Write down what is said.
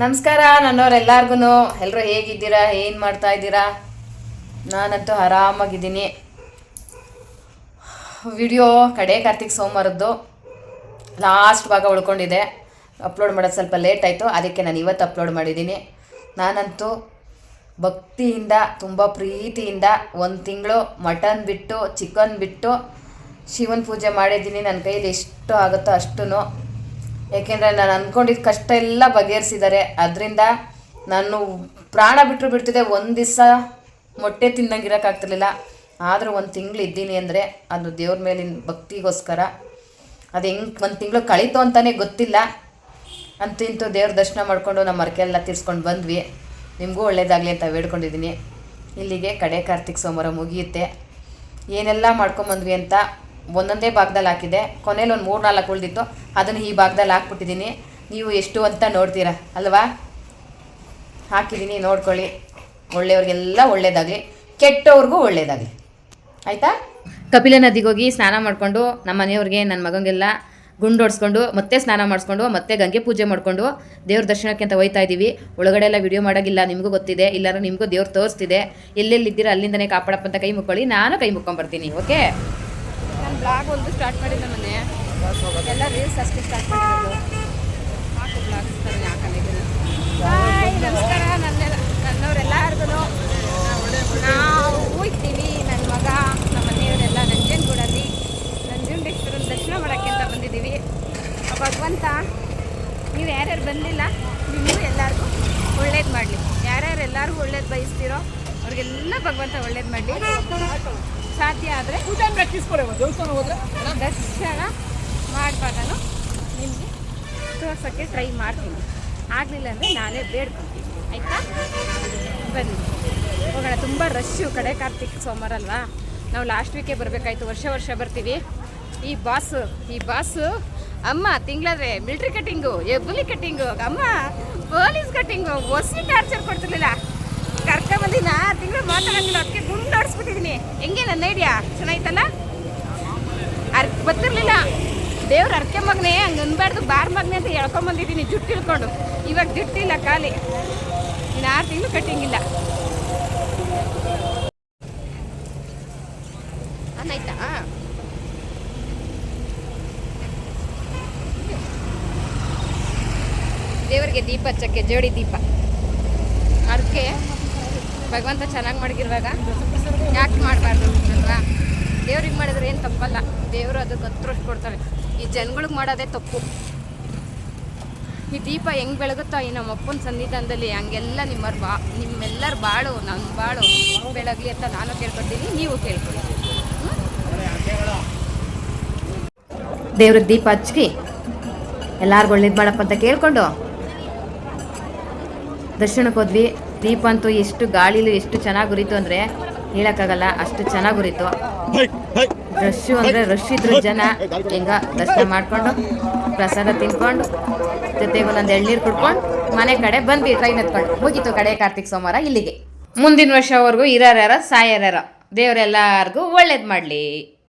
ನಮಸ್ಕಾರ ನನ್ನವರೆಲ್ಲರಿಗೂ ಎಲ್ಲರೂ ಹೇಗಿದ್ದೀರಾ? ಏನು ಮಾಡ್ತಾ ಇದ್ದೀರಾ? ನಾನಂತೂ ಆರಾಮಾಗಿದ್ದೀನಿ. ವಿಡಿಯೋ ಕಡೆ ಕಾರ್ತಿಕ್ ಸೋಮವಾರದ್ದು. ಲಾಸ್ಟ್ ಭಾಗ ಉಳ್ಕೊಂಡಿದೆ. ಅಪ್ಲೋಡ್ ಮಾಡೋದು ಸ್ವಲ್ಪ ಲೇಟ್ ಆಯಿತು. ಅದಕ್ಕೆ ನಾನು ಇವತ್ತು ಅಪ್ಲೋಡ್ ಮಾಡಿದ್ದೀನಿ. ನಾನಂತೂ ಭಕ್ತಿಯಿಂದ, ತುಂಬ ಪ್ರೀತಿಯಿಂದ ಒಂದು ತಿಂಗಳು ಮಟನ್ ಬಿಟ್ಟು, ಚಿಕನ್ ಬಿಟ್ಟು ಶಿವನ ಪೂಜೆ ಮಾಡಿದ್ದೀನಿ. ನನ್ನ ಕೈಯಲ್ಲಿ ಎಷ್ಟು ಆಗುತ್ತೋ ಅಷ್ಟೂ ಏಕೆಂದರೆ ನಾನು ಅಂದ್ಕೊಂಡಿದ್ದ ಕಷ್ಟ ಎಲ್ಲ ಬಗೆಹರಿಸಿದ್ದಾರೆ. ಅದರಿಂದ ನಾನು ಪ್ರಾಣ ಬಿಟ್ಟರು ಬಿಡ್ತಿದ್ದೆ ಒಂದು ದಿವಸ ಮೊಟ್ಟೆ ತಿಂದಂಗೆ ಇರೋಕ್ಕಾಗ್ತಿರ್ಲಿಲ್ಲ ಆದರೂ ಒಂದು ತಿಂಗಳು ಇದ್ದೀನಿ ಅಂದರೆ ಅದು ದೇವ್ರ ಮೇಲಿನ ಭಕ್ತಿಗೋಸ್ಕರ. ಅದು ಹೆಂಗೆ ಒಂದು ತಿಂಗಳು ಕಳೀತು ಅಂತಲೇ ಗೊತ್ತಿಲ್ಲ. ಅಂತೂ ಇಂತೂ ದೇವ್ರ ದರ್ಶನ ಮಾಡಿಕೊಂಡು ನಮ್ಮ ಮರಕೆಲ್ಲ ತೀರ್ಸ್ಕೊಂಡು ಬಂದ್ವಿ. ನಿಮಗೂ ಒಳ್ಳೇದಾಗಲಿ ಅಂತ ಬೇಡ್ಕೊಂಡಿದ್ದೀನಿ ಇಲ್ಲಿಗೆ ಕಡೆ ಕಾರ್ತಿಕ್ ಸೋಮವಾರ ಮುಗಿಯುತ್ತೆ. ಏನೆಲ್ಲ ಮಾಡ್ಕೊಂಬಂದ್ವಿ ಅಂತ ಒಂದೊಂದೇ ಭಾಗದಲ್ಲಿ ಹಾಕಿದೆ. ಕೊನೆಯಲ್ಲಿ ಒಂದು ಮೂರು ನಾಲ್ಕು ಉಳಿದಿತ್ತು. ಅದನ್ನು ಈ ಭಾಗದಲ್ಲಿ ಹಾಕ್ಬಿಟ್ಟಿದ್ದೀನಿ. ನೀವು ಎಷ್ಟು ಅಂತ ನೋಡ್ತೀರಾ, ಅಲ್ವಾ? ಹಾಕಿದ್ದೀನಿ, ನೋಡ್ಕೊಳ್ಳಿ. ಒಳ್ಳೆಯವ್ರಿಗೆಲ್ಲ ಒಳ್ಳೇದಾಗಲಿ. ಕೆಟ್ಟವ್ರಿಗೂ ಒಳ್ಳೇದಾಗಲಿ. ಆಯಿತಾ? ಕಪಿಲ ನದಿಗೆ ಹೋಗಿ ಸ್ನಾನ ಮಾಡಿಕೊಂಡು ನಮ್ಮ ಮನೆಯವ್ರಿಗೆ, ನನ್ನ ಮಗಂಗೆಲ್ಲ ಗುಂಡು ಹೊಡ್ಸ್ಕೊಂಡು, ಮತ್ತೆ ಸ್ನಾನ ಮಾಡಿಸ್ಕೊಂಡು, ಮತ್ತೆ ಗಂಗೆ ಪೂಜೆ ಮಾಡಿಕೊಂಡು ದೇವ್ರ ದರ್ಶನಕ್ಕೆ ಅಂತ ಹೋಯ್ತಾ ಇದ್ದೀವಿ ಒಳಗಡೆ ಎಲ್ಲ ವಿಡಿಯೋ ಮಾಡೋಗಿಲ್ಲ, ನಿಮಗೂ ಗೊತ್ತಿದೆ. ಇಲ್ಲಾಂದ್ರೆ ನಿಮಗೂ ದೇವ್ರು ತೋರಿಸ್ತಿದೆ. ಎಲ್ಲೆಲ್ಲಿದ್ದೀರಾ, ಅಲ್ಲಿಂದನೇ ಕಾಪಾಡಪ್ಪ ಅಂತ ಕೈ ಮುಕ್ಕೊಳ್ಳಿ. ನಾನು ಕೈ ಮುಕ್ಕೊಂಬರ್ತೀನಿ, ಓಕೆ? ಬ್ಲಾಗ್ ಒಂದು ಸ್ಟಾರ್ಟ್ ಮಾಡಿದ್ದೆ ಮನೆ ಎಲ್ಲ ರೀಲ್ಸ್ ಅಷ್ಟೇ ಸ್ಟಾರ್ಟ್ ಮಾಡಿದ್ದು ಹಾಕು ಬ್ಲಾಗ್ಸ್ ಥರ ಹಾಯ್ ನಮಸ್ಕಾರ. ನನ್ನ ನನ್ನವರೆಲ್ಲರಿಗೂ ನಾವು ಇದ್ದೀವಿ ನನ್ನ ಮಗ ನಮ್ಮ ಮನೆಯವರೆಲ್ಲ ನಂಜನಗೂಡಲ್ಲಿ ನಂಜುಂಡೇಶ್ವರನ ದರ್ಶನ ಮಾಡೋಕ್ಕೆ ಅಂತ ಬಂದಿದ್ದೀವಿ. ಭಗವಂತ ನೀವು ಯಾರ್ಯಾರು ಬಂದಿಲ್ಲ ನಿಮಗೂ ಎಲ್ಲರಿಗೂ ಒಳ್ಳೇದು ಮಾಡಲಿ. ಯಾರ್ಯಾರು ಎಲ್ಲರಿಗೂ ಒಳ್ಳೇದು ಬಯಸ್ತೀರೋ ಅವ್ರಿಗೆಲ್ಲ ಭಗವಂತ ಒಳ್ಳೇದು ಮಾಡಲಿ. ಸಾಧ್ಯ ಆದರೆ ದರ್ಶನ ಮಾಡಬಾರ್ದು ನಿಮಗೆ ತೋರ್ಸೋಕ್ಕೆ ಟ್ರೈ ಮಾಡ್ತೀನಿ. ಆಗಲಿಲ್ಲ ಅಂದರೆ ನಾನೇ ಬೇಡ್ಕೊತೀನಿ. ಆಯಿತಾ? ಬನ್ನಿ. ಹೋಗೋಣ. ತುಂಬ ರಶ್ಶು ಕಡೆ ಕಾರ್ತಿಕ್ ಸೋಮವಾರ ಅಲ್ವಾ? ನಾವು ಲಾಸ್ಟ್ ವೀಕೆ ಬರಬೇಕಾಯ್ತು. ವರ್ಷ ವರ್ಷ ಬರ್ತೀವಿ. ಈ ಬಾಸು ಈ ಬಾಸು ಅಮ್ಮ ತಿಂಗಳಾದ್ರೆ ಮಿಲ್ಟ್ರಿ ಕಟ್ಟಿಂಗು ಎಬ್ಬುಲಿ ಕಟ್ಟಿಂಗು ಅಮ್ಮ ಪೊಲೀಸ್ ಕಟ್ಟಿಂಗು ಒಸಿ ಟಾರ್ಚರ್ ಕೊಡ್ತಿರ್ಲಿಲ್ಲ. ಕರ್ಕೊಂಬಂದಿನ ತಿಂಗಳು ಮಾತಾಡಂಗಿಲ್ಲ. ಅದಕ್ಕೆ ಗುಂಡು ಹೊಡ್ಸ್ಬಿಟ್ಟಿದ್ದೀನಿ ಹೆಂಗೆ ನನ್ನ ಐಡಿಯಾ ಚೆನ್ನಾಯ್ತಲ್ಲ ಅರ್ ಗೊತ್ತಿರಲಿಲ್ಲ. ದೇವ್ರ ಅರ್ಕೆ ಮಗ್ನೇ, ಹಂಗೆ ಅನ್ಬಾರ್ದು ಬಾರ್ ಮಗ್ನೆ ಅಂತ ಹೇಳ್ಕೊಂಬಂದಿದ್ದೀನಿ ಜುಟ್ಟು ಇಳ್ಕೊಂಡು ಇವಾಗ ಜುಟ್ಟಿಲ್ಲ ಖಾಲಿ. ಇನ್ನು ಆರು ತಿಂಗಳು ಕಟ್ಟಿಂಗಿಲ್ಲ. ಅನ್ನಾಯ್ತಾ ದೇವರಿಗೆ ದೀಪ ಹಚ್ಚಕ್ಕೆ ಜೋಡಿ ದೀಪ. ಅದಕ್ಕೆ ಭಗವಂತ ಚೆನ್ನಾಗಿ ಮಡಗಿರುವಾಗ ಯಾಕೆ ಮಾಡಬಾರ್ದು ಅಲ್ವಾ? ದೇವ್ರಿಗೆ ಮಾಡಿದ್ರೆ ಏನು ತಪ್ಪಲ್ಲ. ದೇವರು ಅದಕ್ಕೆ ಹತ್ರಷ್ಟು ಕೊಡ್ತಾರೆ. ಈ ಜನಗಳಿಗೆ ಮಾಡೋದೇ ತಪ್ಪು. ಈ ದೀಪ ಹೆಂಗೆ ಬೆಳಗುತ್ತೋ ಈ ನಮ್ಮ ಅಪ್ಪನ ಸನ್ನಿಧಾನದಲ್ಲಿ ಹಂಗೆಲ್ಲ ನಿಮ್ಮ ಬಾ ನಿಮ್ಮೆಲ್ಲರ ಬಾಳು ನನ್ನ ಬಾಳು. ಬೆಳಗ್ಲಿ ಅಂತ ನಾನು ಕೇಳ್ಕೊತೀನಿ ನೀವು ಕೇಳ್ಕೊಡಿ. ದೇವ್ರಿಗೆ ದೀಪ ಹಚ್ಚಿ ಎಲ್ಲರಿಗೂ ಒಳ್ಳೇದು ಮಾಡಪ್ಪ ಅಂತ ಕೇಳ್ಕೊಂಡು. ದರ್ಶನಕ್ಕೆ ಹೋದ್ವಿ ದೀಪ ಅಂತೂ ಎಷ್ಟು ಗಾಳಿಲು ಎಷ್ಟು ಚೆನ್ನಾಗಿ ಉರಿತು ಅಂದ್ರೆ ಹೇಳಕ್ಕಾಗಲ್ಲ ಅಷ್ಟು ಚೆನ್ನಾಗಿ ಉರಿತು. ರಶ್ಶು ಅಂದ್ರೆ ರಶ್ ಇದ್ರು ಜನ. ಹೆಂಗ ದರ್ಶನ ಮಾಡ್ಕೊಂಡು ಪ್ರಸಾದ ತಿನ್ಕೊಂಡು ಜೊತೆಗೆ ಒಂದೊಂದು ಎಳ್ನೀರು ಕುಡ್ಕೊಂಡು ಮನೆ ಕಡೆ ಬಂದ್ವಿ ಟ್ರೈನ್ ಎತ್ಕೊಂಡು. ಹೋಗಿತ್ತು ಕಡೆ ಕಾರ್ತಿಕ್ ಸೋಮವಾರ ಇಲ್ಲಿಗೆ. ಮುಂದಿನ ವರ್ಷವರೆಗೂ ಇರೋರ್ಯಾರ ಸಾಯರ್ಯಾರ ದೇವರೆಲ್ಲರಿಗೂ ಒಳ್ಳೇದು ಮಾಡಲಿ.